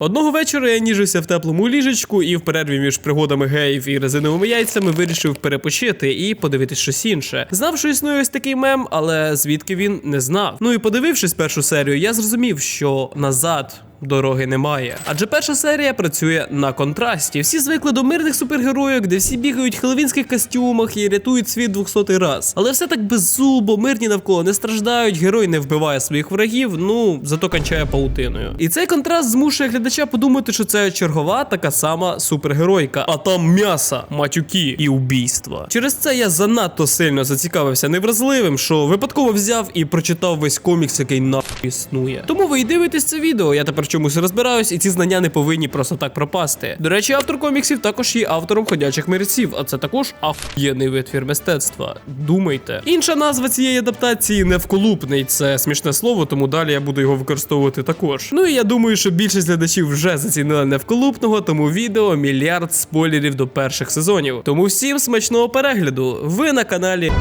Одного вечора я ніжився в теплому ліжечку і в перерві між пригодами геїв і резиновими яйцями вирішив перепочити і подивитись щось інше. Знав, що існує ось такий мем, але звідки він не знав. Ну і подивившись першу серію, я зрозумів, що назад. Дороги немає, адже перша серія працює на контрасті. Всі звикли до мирних супергероїк, де всі бігають в хеловінських костюмах і рятують світ 200 раз. Але все так беззубо, мирні навколо не страждають, герой не вбиває своїх ворогів, ну зато кончає паутиною. І цей контраст змушує глядача подумати, що це чергова така сама супергеройка, а там м'яса, матюки і убійства. Через це я занадто сильно зацікавився невразливим, що випадково взяв і прочитав весь комікс, який нахуй існує. Тому ви і дивитесь це відео. Я тепер чомусь розбираюсь, і ці знання не повинні просто так пропасти. До речі, автор коміксів також є автором ходячих мерців, а це також ахуєнний витвір мистецтва. Думайте. Інша назва цієї адаптації невколупний. Це смішне слово, тому далі я буду його використовувати також. Ну і я думаю, що більшість глядачів вже зацінили невколупного, тому відео мільярд спойлерів до перших сезонів. Тому всім смачного перегляду. Ви на каналі.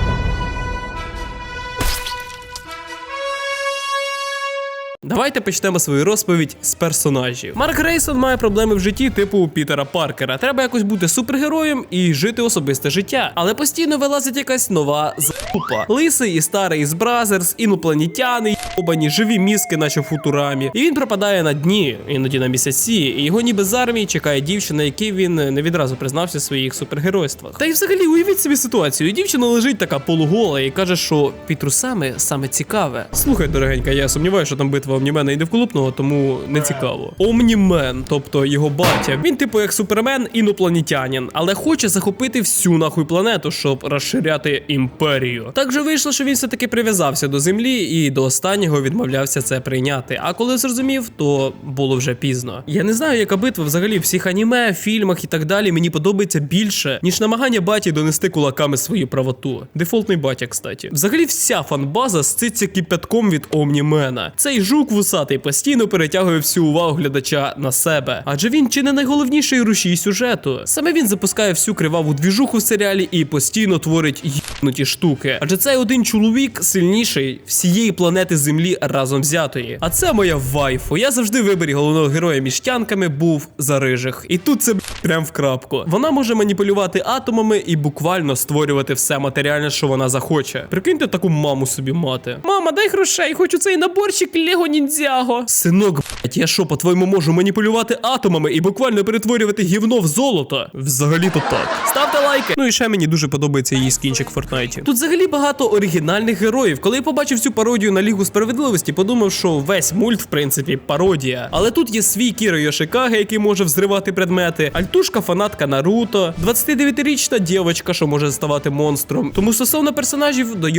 Давайте почнемо свою розповідь з персонажів. Марк Грейсон має проблеми в житті типу Пітера Паркера. Треба якось бути супергероєм і жити особисте життя. Але постійно вилазить якась нова запупа. Лисий і старий з Бразерс, інопланетяни, йобані, живі мізки, наче в футурамі. І він пропадає на дні, іноді на місяці. І його ніби з армії чекає дівчина, якій він не відразу признався в своїх супергеройствах. Та й взагалі уявіть собі ситуацію. Дівчина лежить така полугола і каже, що Пітрусами саме цікаве. Слухай, дорогенька, я сумніваюся, що там битва Омнімена і Невколупного, тому не цікаво. Омнімен, тобто його батя, він типу як супермен інопланетянин, але хоче захопити всю нахуй планету, щоб розширяти імперію. Так же вийшло, що він все-таки прив'язався до землі і до останнього відмовлявся це прийняти. А коли зрозумів, то було вже пізно. Я не знаю, яка битва взагалі в всіх аніме, фільмах і так далі мені подобається більше, ніж намагання баті донести кулаками свою правоту. Дефолтний батя, кстати. Взагалі, вся фанбаза сциться кипятком від Омнімена. Цей жук вусатий постійно перетягує всю увагу глядача на себе. Адже він чи не найголовніший рушій сюжету. Саме він запускає всю криваву двіжуху в серіалі і постійно творить їбнуті штуки. Адже цей один чоловік сильніший всієї планети Землі разом взятої. А це моя вайфу. Я завжди виборі головного героя між тянками був за рижих. І тут це прям в крапку. Вона може маніпулювати атомами і буквально створювати все матеріальне, що вона захоче. Прикиньте таку маму собі мати. Мама, дай грошей, хочу цей наборчик Лего Ніндзяго. Синок, блять, я що, по-твоєму можу маніпулювати атомами і буквально перетворювати гівно в золото? Взагалі-то так. Ставте лайки. Ну і ще мені дуже подобається її скінчик в Фортнайті. Тут взагалі багато оригінальних героїв. Коли я побачив цю пародію на Лігу справедливості, подумав, що весь мульт, в принципі, пародія. Але тут є свій Кіро Йошикаге, який може взривати предмети, альтушка фанатка Наруто, 29-річна дівчинка, що може ставати монстром. Тому стосовно персонажів до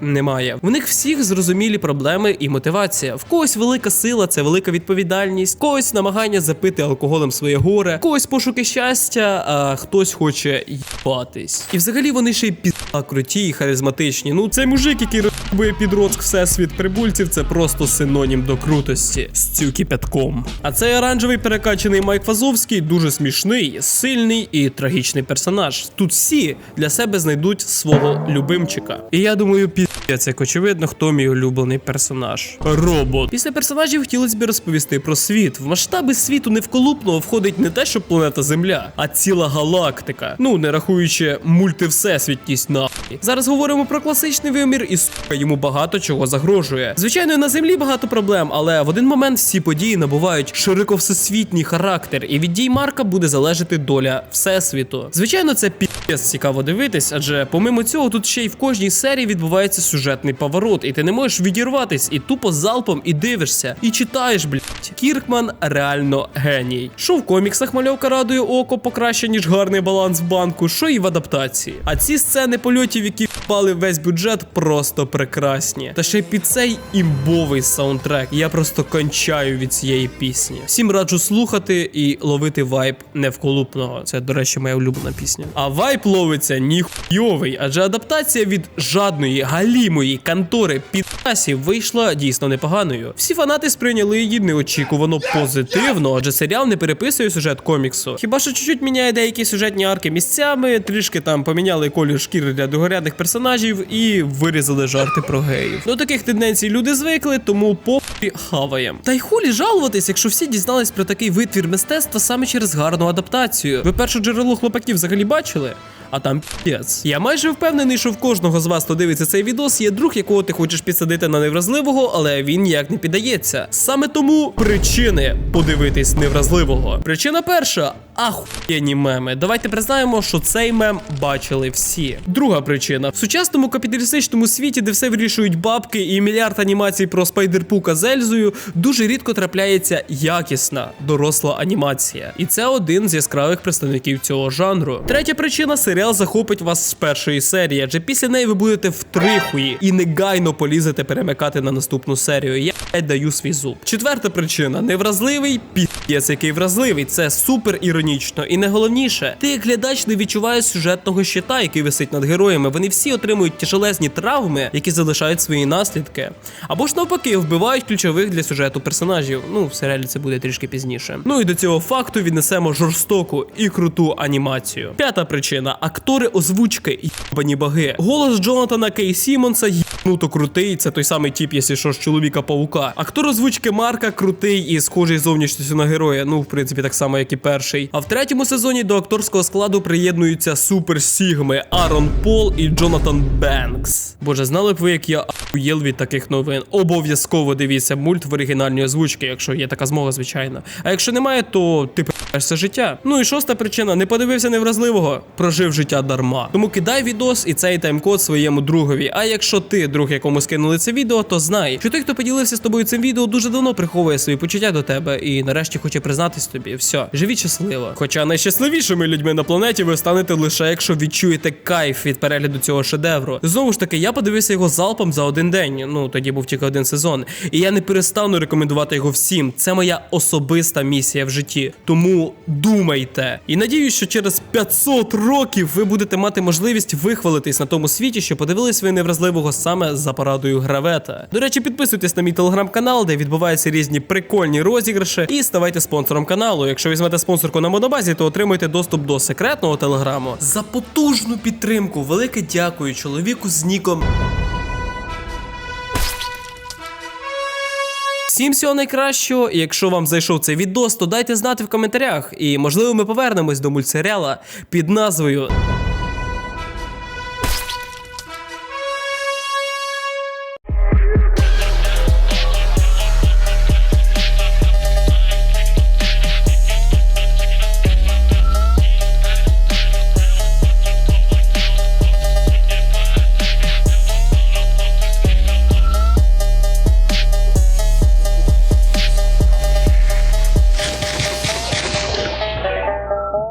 немає. В них всіх зрозумілі проблеми і мотивація. В когось велика сила, це велика відповідальність, когось намагання запити алкоголем своє горе, когось пошуки щастя, а хтось хоче їбатись. І взагалі вони ще й пізда круті і харизматичні. Ну, цей мужик, який розбує підростк всесвіт прибульців, це просто синонім до крутості з цю кипятком. А цей оранжевий перекачаний Майк Фазовський дуже смішний, сильний і трагічний персонаж. Тут всі для себе знайдуть свого любимчика. І я думаю, піздець, як очевидно, хто мій улюблений персонаж. Робот. Після персонажів хотілося б розповісти про світ. В масштаби світу невколупного входить не те, що планета Земля, а ціла галактика. Ну, не рахуючи мультивсесвітність нахуй. Зараз говоримо про класичний вимір, і сука, йому багато чого загрожує. Звичайно, на землі багато проблем, але в один момент всі події набувають широко всесвітній характер, і від дій Марка буде залежати доля всесвіту. Звичайно, це пі***ць цікаво дивитись, адже помимо цього, тут ще й в кожній серії відбувається сюжетний поворот, і ти не можеш відірватись і тупо залпом і дивишся, і читаєш, блять. Кіркман реально геній. Що в коміксах мальовка радує око покраще, ніж гарний баланс в банку, що і в адаптації. А ці сцени польотів, які впали весь бюджет, просто прекрасні. Та ще й під цей імбовий саундтрек. Я просто кончаю від цієї пісні. Всім раджу слухати і ловити вайб невколупного. Це, до речі, моя улюблена пісня. А вайб ловиться ніхуйовий, адже адаптація від жадної, галімої контори під часів вийшла дійсно непоганою. Всі фанати сприйняли її неочікувано позитивно, адже серіал не переписує сюжет коміксу. Хіба що чуть-чуть міняє деякі сюжетні арки місцями, трішки там поміняли колір шкіри для другорядних персонажів і вирізали жарти про геїв. До таких тенденцій люди звикли, тому по хаваєм. Та й хулі жалуватись, якщо всі дізнались про такий витвір мистецтва саме через гарну адаптацію. Ви перше джерело хлопаків взагалі бачили? А там п'єц. Я майже впевнений, що в кожного з вас, хто дивиться цей відос, є друг, якого ти хочеш підсадити на невразливого, але він ніяк не піддається. Саме тому причини подивитись невразливого. Причина перша. Ахуєнні меми. Давайте признаємо, що цей мем бачили всі. Друга причина: в сучасному капіталістичному світі, де все вирішують бабки і мільярд анімацій про спайдерпука з Ельзою, дуже рідко трапляється якісна доросла анімація. І це один з яскравих представників цього жанру. Третя причина серіал захопить вас з першої серії, адже після неї ви будете в трихуї і негайно полізете перемикати на наступну серію. Я блядь, даю свій зуб. Четверта причина: невразливий пієць, який вразливий. Це супер іронічно. І найголовніше, ти як глядач не відчуваєш сюжетного щита, який висить над героями. Вони всі отримують тяжелезні травми, які залишають свої наслідки. Або ж навпаки, вбивають ключових для сюжету персонажів. Ну, в серіалі це буде трішки пізніше. Ну і до цього факту віднесемо жорстоку і круту анімацію. П'ята причина: актори озвучки їбані баги. Голос Джонатана Кей Сімонса їбнуто крутий. Це той самий тіп, якщо що ж чоловіка павука. Актор озвучки Марка крутий і схожий зовнішністю на героя. Ну, в принципі, так само, як і перший. А в третьому сезоні до акторського складу приєднуються супер Сігми Арон Пол і Джонатан Бенкс. Боже, знали б ви, як я ахуєл від таких новин. Обов'язково дивіться мульт в оригінальній озвучці, якщо є така змога, звичайно. А якщо немає, то ти все життя. Ну і шоста причина: не подивився невразливого, прожив життя дарма. Тому кидай відос і цей тайм-код своєму другові. А якщо ти, друг, якому скинули це відео, то знай, що той, хто поділився з тобою цим відео, дуже давно приховує свої почуття до тебе і нарешті хоче признатись тобі. Все, живіть щасливо. Хоча найщасливішими людьми на планеті ви станете лише якщо відчуєте кайф від перегляду цього шедевру. Знову ж таки, я подивився його залпом за один день. Ну тоді був тільки один сезон. І я не перестану рекомендувати його всім. Це моя особиста місія в житті. Тому думайте. І надіюсь, що через 500 років ви будете мати можливість вихвалитись на тому світі, що подивились ви невразливого саме за порадою гравета. До речі, підписуйтесь на мій телеграм-канал, де відбуваються різні прикольні розіграші, і ставайте спонсором каналу. Якщо візьмете спонсорку на монобазі, то отримуєте доступ до секретного телеграму. За потужну підтримку. Велике дякую чоловіку з ніком. Всім всього найкращого. Якщо вам зайшов цей відос, то дайте знати в коментарях. І можливо ми повернемось до мультсеріала під назвою